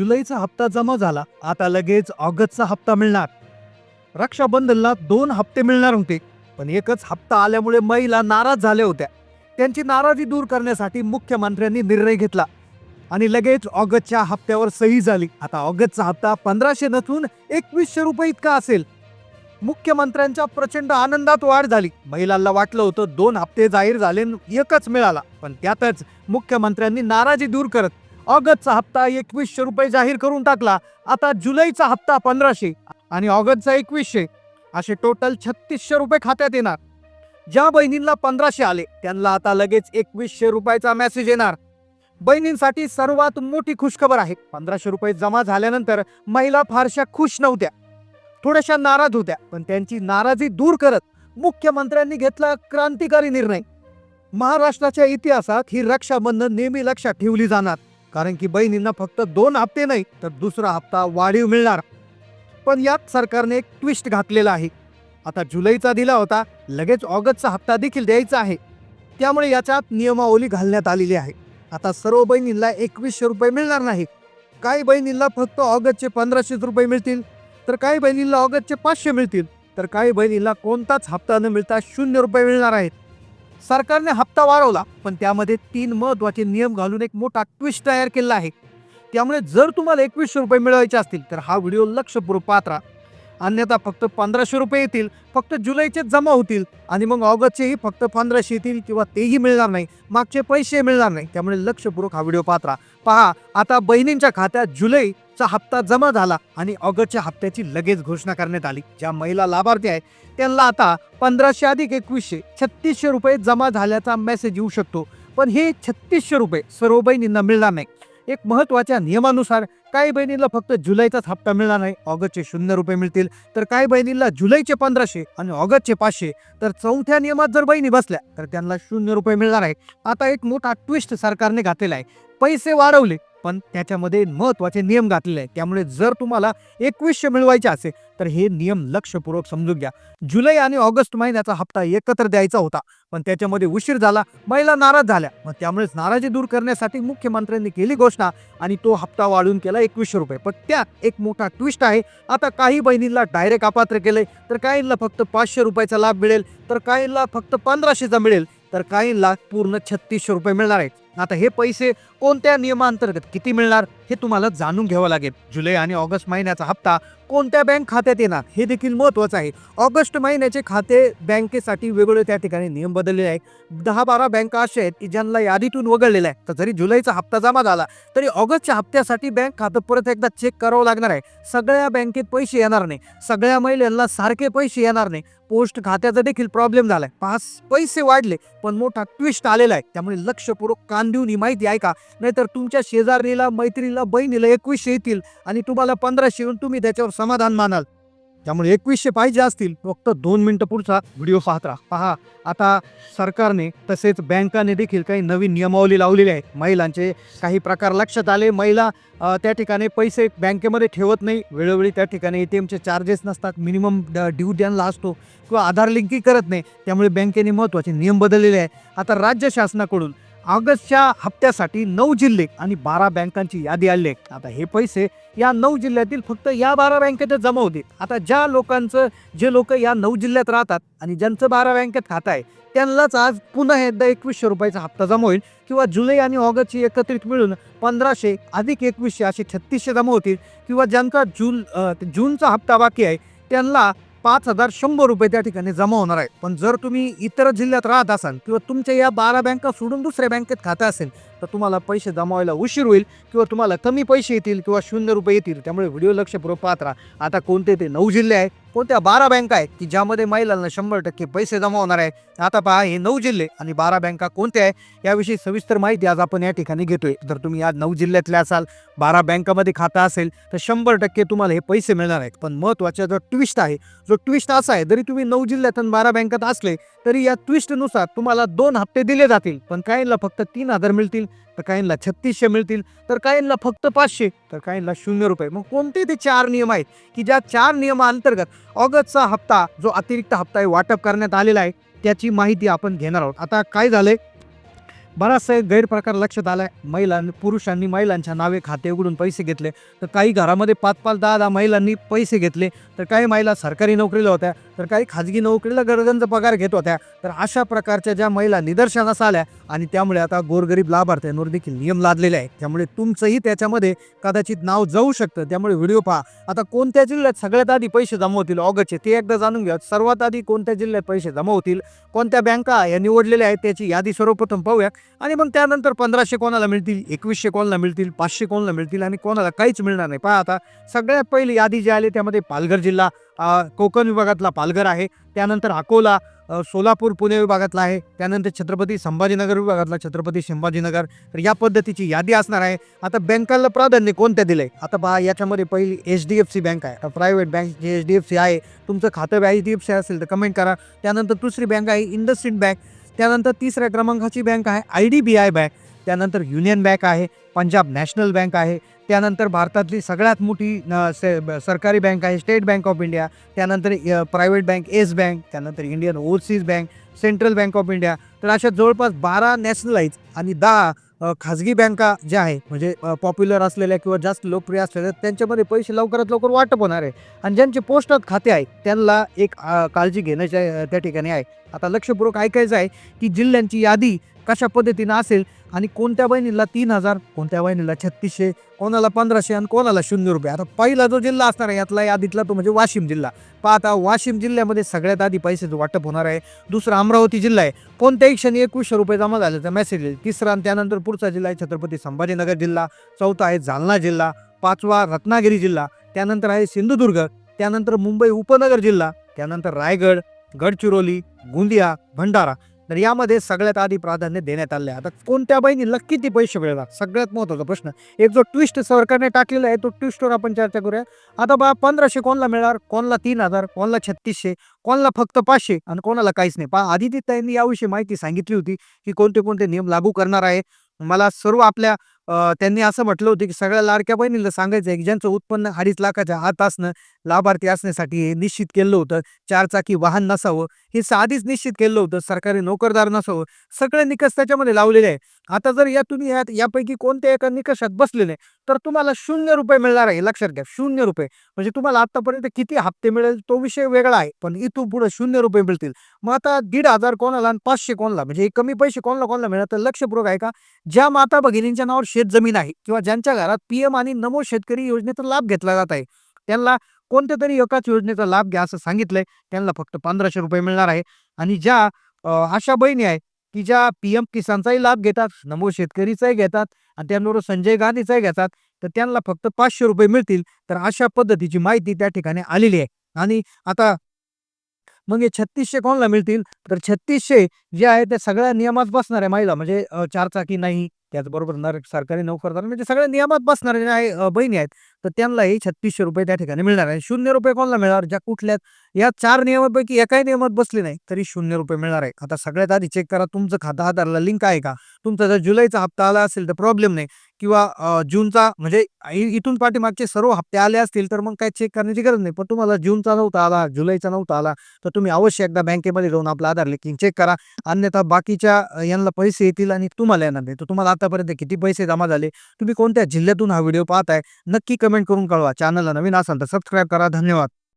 जुलैचा हप्ता जमा झाला. आता लगेच ऑगस्टचा हप्ता मिळणार. रक्षाबंधनला दोन हप्ते मिळणार होते पण एकच हप्ता आल्यामुळे महिला नाराज झाल्या होत्या. त्यांची नाराजी दूर करण्यासाठी मुख्यमंत्र्यांनी निर्णय घेतला आणि लगेच ऑगस्टच्या हप्त्यावर सही झाली. आता ऑगस्टचा हप्ता पंधराशे नसून एकवीसशे रुपये इतका असेल. मुख्यमंत्र्यांच्या प्रचंड आनंदात वाढ झाली. महिलांना वाटलं होतं दोन हप्ते जाहीर झाले एकच मिळाला पण त्यातच मुख्यमंत्र्यांनी नाराजी दूर करत ऑगस्टचा हप्ता एकवीसशे रुपये जाहीर करून टाकला. आता जुलैचा हप्ता पंधराशे आणि ऑगस्टचा एकवीसशे असे टोटल छत्तीसशे रुपये खात्यात येणार. ज्या बहिणींना पंधराशे आले त्यांना आता लगेच एकवीसशे रुपयाचा मेसेज येणार. बहिणींसाठी सर्वात मोठी खुशखबर आहे. पंधराशे रुपये जमा झाल्यानंतर महिला फारशा खुश नव्हत्या. थोड्याशा नाराज होत्या पण त्यांची नाराजी दूर करत मुख्यमंत्र्यांनी घेतला क्रांतिकारी निर्णय. महाराष्ट्राच्या इतिहासात ही रक्षाबंधन नेहमी लक्षात ठेवली जाणार. कारण की बहिणींना फक्त दोन हप्ते नाही तर दुसरा हप्ता वाढीव मिळणार. पण यात सरकारने एक ट्विस्ट घातलेला आहे. आता जुलैचा दिला होता लगेच ऑगस्टचा हप्ता देखील द्यायचा आहे. त्यामुळे याच्यात नियमावली घालण्यात आलेली आहे. आता सर्व बहिणींना एकवीसशे रुपये मिळणार नाही. काही बहिणींना फक्त ऑगस्टचे पंधराशे रुपये मिळतील तर काही बहिणींना ऑगस्टचे पाचशे मिळतील तर काही बहिणींना कोणताच हप्ता न मिळता शून्य रुपये मिळणार आहेत. सरकारने हप्ता वाढवला पण त्यामध्ये तीन महत्त्वाचे नियम घालून एक मोठा ट्विस्ट तयार केला आहे. त्यामुळे जर तुम्हाला एकवीसशे रुपये मिळवायचे असतील तर हा व्हिडिओ लक्षपूर्वक पात्रा अन्यथा फक्त पंधराशे रुपये येतील फक्त जुलैचे जमा होतील आणि मग ऑगस्टचेही फक्त पंधराशे येतील किंवा तेही मिळणार नाही. मागचे पैसे मिळणार नाही. त्यामुळे लक्षपूर्वक हा व्हिडिओ पात्रा पहा आता बहिणींच्या खात्यात जुलै चा हप्ता जमा झाला आणि ऑगस्टच्या हप्त्याची लगेच घोषणा करण्यात आली. ज्या महिला लाभार्थी आहे त्यांना आता पंधराशे अधिक एकवीसशे छत्तीसशे रुपये जमा झाल्याचा मेसेज येऊ शकतो. पण हे छत्तीसशे रुपये सर्व बहिणींना मिळणार नाही. एक महत्त्वाच्या नियमानुसार काही बहिणींना फक्त जुलैचाच हप्ता मिळणार नाही. ऑगस्टचे शून्य रुपये मिळतील तर काही बहिणींना जुलैचे पंधराशे आणि ऑगस्टचे पाचशे. तर चौथ्या नियमात जर बहिणी बसल्या तर त्यांना शून्य रुपये मिळणार आहे. आता एक मोठा ट्विस्ट सरकारने घातलेला आहे. पैसे वाढवले पण त्याच्यामध्ये महत्त्वाचे नियम घातलेले आहेत. त्यामुळे जर तुम्हाला एकवीसशे मिळवायचे असेल तर हे नियम लक्षपूर्वक समजून घ्या. जुलै आणि ऑगस्ट महिन्याचा हप्ता एकत्र द्यायचा होता पण त्याच्यामध्ये उशीर झाला महिला नाराज झाल्या. मग त्यामुळेच नाराजी दूर करण्यासाठी मुख्यमंत्र्यांनी केली घोषणा आणि तो हप्ता वाढून केला एकवीसशे रुपये. पण त्यात एक मोठा ट्विस्ट आहे. आता काही बहिणींना डायरेक्ट अपात्र केले तर काहींना फक्त पाचशे रुपयाचा लाभ मिळेल तर काहींना फक्त पंधराशेचा मिळेल तर काहींना पूर्ण छत्तीसशे रुपये मिळणार आहेत. आता हे पैसे कोणत्या नियमांतर्गत किती मिळणार हे तुम्हाला जाणून घ्यावं लागेल. जुलै आणि ऑगस्ट महिन्याचा हप्ता कोणत्या बँक खात्यात येणार? हे देखील महत्त्वाचं आहे. ऑगस्ट महिन्याचे खाते बँकेसाठी वेगवेगळे त्या ठिकाणी नियम बदललेले आहेत. दहा बारा बँका अशा आहेत की ज्यांना यादीतून वगळलेल्या आहे. तर जरी जुलैचा हप्ता जमा झाला तरी ऑगस्टच्या हप्त्यासाठी बँक खातं परत एकदा चेक करावं लागणार आहे. सगळ्या बँकेत पैसे येणार नाही. सगळ्या महिलांना सारखे पैसे येणार नाही. पोस्ट खात्याचा देखील प्रॉब्लेम झालाय. पाच पैसे वाढले पण मोठा ट्विस्ट आलेला आहे. त्यामुळे लक्षपूर्वक कान देऊन ही माहिती ऐका. नाहीतर तुमच्या शेजारीला मैत्रीला बहिणीला एकवीसशे येतील आणि तुम्हाला पंधराशे येऊन तुम्ही त्याच्यावर समाधान मानाल. त्यामुळे एकवीसशे पाहिजे असतील फक्त दोन मिनटं पुढचा व्हिडिओ पाहत राहा. पहा आता सरकारने तसेच बँकाने देखील काही नवीन नियमावली लावलेली आहे. महिलांचे काही प्रकार लक्षात आले. महिला त्या ठिकाणी पैसे बँकेमध्ये ठेवत नाही. वेळोवेळी त्या ठिकाणी ए टी एमचे चार्जेस नसतात. मिनिमम ड्यू द्यायला असतो किंवा आधार लिंकही करत नाही. त्यामुळे बँकेने महत्त्वाचे नियम बदललेले आहे आता राज्य शासनाकडून ऑगस्टच्या हप्त्यासाठी नऊ जिल्हे आणि बारा बँकांची यादी आली. आहे आता हे पैसे या नऊ जिल्ह्यातील फक्त या बारा बँकेत जमा होतील आता ज्या लोकांचं जे लोक या नऊ जिल्ह्यात राहतात आणि ज्यांचं बारा बँकेत खातं आहे त्यांनाच आज पुन्हा एकदा एकवीसशे रुपयाचा हप्ता जमा होईल किंवा जुलै आणि ऑगस्टची एकत्रित मिळून पंधराशे अधिक एकवीसशे असे छत्तीसशे जमा होतील किंवा ज्यांचा जून जूनचा हप्ता बाकी आहे त्यांना पाच हजार शंभर रुपये त्या ठिकाणी जमा होणार आहे पण जर तुम्ही इतर जिल्ह्यात राहत असाल किंवा तुमच्या या बारा बँका सोडून दुसऱ्या बँकेत खातं असेल तर तुम्हाला पैसे जमा व्हायला उशीर होईल किंवा तुम्हाला कमी पैसे येतील किंवा शून्य रुपये येतील. त्यामुळे व्हिडिओ लक्षपूर्वक पाहत. राहा आता कोणते ते नऊ जिल्हे आहेत? कोणत्या बारा बँका आहेत? की ज्यामध्ये महिलांना शंभर टक्के पैसे जमा होणार आहे आता पहा हे नऊ जिल्हे आणि बारा बँका कोणत्या आहे याविषयी सविस्तर माहिती आज आपण या ठिकाणी घेतोय. जर तुम्ही या नऊ जिल्ह्यातले असाल बारा बँकामध्ये खातं असेल तर शंभर टक्के तुम्हाला हे पैसे मिळणार आहेत. पण महत्त्वाचा जो ट्विस्ट आहे जो ट्विस्ट असा आहे जरी तुम्ही नऊ जिल्ह्यात आणि बारा बँकात असले तरी या ट्विस्टनुसार तुम्हाला दोन हप्ते दिले जातील. पण काहींना फक्त तीन हजार मिळतील तर काहींना छत्तीसशे मिळतील तर काहींना फक्त पाचशे तर काहींना शून्य रुपये. मग कोणते ते चार नियम आहेत की ज्या चार नियमाअंतर्गत ऑगस्टचा हप्ता जो अतिरिक्त हप्ता आहे वाटप करण्यात आलेला आहे त्याची माहिती आपण घेणार आहोत. आता काय झालंय? बराचसा एक गैरप्रकार लक्षात आलाय. महिलां पुरुषांनी महिलांच्या नावे खाते उघडून पैसे घेतले. तर काही घरामध्ये पाच पाच दहा दहा महिलांनी पैसे घेतले. तर काही महिला सरकारी नोकरीला होत्या. तर काही खाजगी नोकरीला गरजांचा पगार घेत होत्या. तर अशा प्रकारच्या ज्या महिला निदर्शनास आल्या आणि त्यामुळे आता गोरगरीब लाभार्थ्यांवर देखील नियम लादलेले आहेत. त्यामुळे तुमचंही त्याच्यामध्ये कदाचित नाव जाऊ शकतं. त्यामुळे व्हिडिओ पहा. आता कोणत्या जिल्ह्यात सगळ्यात आधी पैसे जमा होतील? ऑगस्टचे ते एकदा जाणून घ्या. सर्वात आधी कोणत्या जिल्ह्यात पैसे जमा होतील? कोणत्या बँका या निवडलेल्या आहेत त्याची यादी सर्वप्रथम पाहूया आणि मग त्यानंतर पंधराशे कोणाला मिळतील? एकवीसशे कोणाला मिळतील? पाचशे कोणाला मिळतील? आणि कोणाला काहीच मिळणार नाही. पहा आता सगळ्यात पहिली यादी जी आली त्यामध्ये पालघर जिल्हा कोकण विभागातला पालघर आहे. त्यानंतर अकोला सोलापूर पुणे विभागातला आहे. त्यानंतर छत्रपती संभाजीनगर विभागातला छत्रपती संभाजीनगर तर या पद्धतीची यादी असणार आहे. आता बँकांना प्राधान्य कोणत्या दिलंय? आता पहा याच्यामध्ये पहिली H D F C bank आहे. प्रायव्हेट बँक जी एच डी एफ सी आहे तुमचं खातं एच डी एफ सी असेल तर कमेंट करा. त्यानंतर दुसरी बँक आहे इंडस्ट्रीड बँक त्यानंतर तिसऱ्या क्रमांकाची बँक आहे I D B I bank त्यानंतर युनियन बँक आहे. पंजाब नॅशनल बँक आहे. त्यानंतर भारतातली सगळ्यात मोठी से- सरकारी बँक आहे स्टेट बँक ऑफ इंडिया. त्यानंतर प्रायव्हेट बँक येस बँक. त्यानंतर Indian overseas bank central bank of India. तर अशा जवळपास बारा नॅशनलाइज आणि दहा खाजगी बँका ज्या आहे म्हणजे पॉप्युलर असलेल्या किंवा जास्त लोकप्रिय असलेल्या त्यांच्यामध्ये पैसे लवकरात लवकर वाटप होणार आहे. आणि ज्यांचे पोस्टात खाते आहे त्यांना एक काळजी घेण्याच्या त्या ठिकाणी आहे. आता लक्षपूर्वक ऐकायचं आहे की जिल्ह्यांची यादी कशा पद्धतीनं असेल आणि कोणत्या बहिणीला तीन हजार कोणत्या बहिणीला छत्तीसशे कोणाला पंधराशे आणि कोणाला शून्य रुपये? आता पहिला जो जिल्हा असणार आहे यातला यादीतला तो म्हणजे वाशिम जिल्हा. पाहता आता वाशिम जिल्ह्यामध्ये सगळ्यात आधी पैशाचं वाटप होणार आहे. दुसरा अमरावती जिल्हा आहे. कोणत्याही क्षणी एकवीसशे रुपये जमा झाल्याचा मेसेज येईल. तिसरा आणि त्यानंतर पुढचा जिल्हा आहे छत्रपती संभाजीनगर जिल्हा. चौथा आहे जालना जिल्हा. पाचवा रत्नागिरी जिल्हा. त्यानंतर आहे सिंधुदुर्ग. त्यानंतर मुंबई उपनगर जिल्हा. त्यानंतर रायगड गडचिरोली गोंदिया भंडारा. तर यामध्ये सगळ्यात आधी प्राधान्य देण्यात आले आहे. आता कोणत्या बहिणीला किती पैसे मिळणार? सगळ्यात महत्त्वाचा प्रश्न. एक जो ट्विस्ट सरकारने टाकलेला आहे तो ट्विस्टवर आपण चर्चा करूया. आता बा पंधराशे कोणला मिळणार? कोणला तीन हजार? कोणला छत्तीसशे? कोणाला फक्त पाचशे? आणि कोणाला काहीच नाही. पहा आदिती त्यांनी याविषयी माहिती सांगितली होती की कोणते कोणते नियम लागू करणार आहे. मला सर्व आपल्या त्यांनी असं म्हटलं होतं की सगळ्या लाडक्या बहिणीला सांगायचं आहे की ज्यांचं उत्पन्न अडीच लाखाच्या आत असणं लाभार्थी असण्यासाठी हे निश्चित केलं होतं. चारचाकी वाहन नसावं हे आधीच निश्चित केलं होतं. सरकारी नोकरदार नसावं. सगळे निकष त्याच्यामध्ये लावलेले आहे आता जर या तुम्ही यात यापैकी कोणत्या एका निकषात बसलेले तर तुम्हाला शून्य रुपये मिळणार आहे. लक्षात घ्या. शून्य रुपये. म्हणजे तुम्हाला आतापर्यंत किती हप्ते मिळेल तो विषय वेगळा आहे. पण इथून पुढे शून्य रुपये मिळतील. मग आता दीड हजार कोणाला आणि पाचशे कोणाला म्हणजे कमी पैसे कोणाला कोणाला मिळणार? तर लक्षपूर्वक आहे का ज्या माता भगिनींच्या नावावर शेत जमीन आहे किंवा ज्यांच्या घरात पीएम आणि नमो शेतकरी योजनेचा लाभ घेतला जात आहे त्यांना कोणत्या तरी एकाच योजनेचा लाभ घ्या असं सांगितलंय त्यांना फक्त पंधराशे रुपये मिळणार आहे. आणि ज्या अशा बहिणी आहे की ज्या पी एम किसानचाही लाभ घेतात नमो शेतकरीचाही घेतात आणि त्याबरोबर संजय गांधीचाही घेतात तर त्यांना फक्त पाचशे रुपये मिळतील तर अशा पद्धतीची माहिती त्या ठिकाणी आलेली आहे. आणि आता मग हे छत्तीसशे कोणाला मिळतील? तर छत्तीसशे जे आहे ते सगळ्या नियमात बसणार आहे महिला. म्हणजे चारचाकी नाही त्याचबरोबर नर सरकारी नोकरदार म्हणजे सगळ्या नियमात बसणारे जे आहे बहिणी आहेत तर त्यांनाही छत्तीसशे रुपये त्या ठिकाणी मिळणार आहे. शून्य रुपये कोणाला मिळणार? ज्या कुठल्यात या चार नियमापैकी एकाही नियमात बसले नाही तरी शून्य रुपये मिळणार आहे. आता सगळ्यात आधी चेक करा तुमचं खातं आधारला लिंक आहे का? तुमचा जर जुलैचा हप्ता आला असेल तर प्रॉब्लेम नाही. किंवा जूनचा म्हणजे इथून पाठीमागचे सर्व हप्ते आले असतील तर मग काय चेक करण्याची गरज नाही. पण तुम्हाला जूनचा नव्हता आला जुलैचा नव्हता आला तर तुम्ही अवश्य एकदा बँकेमध्ये जाऊन आपला आधार लिंकिंग चेक करा. अन्यथा बाकीच्या यांना पैसे येतील आणि तुम्हाला येणार नाही. तर तुम्हाला आतापर्यंत किती पैसे जमा झाले? तुम्ही कोणत्या जिल्ह्यातून हा व्हिडिओ पाहताय? नक्की कमेंट करून कळवा. चॅनलला नवीन असाल तर सबस्क्राईब करा. धन्यवाद.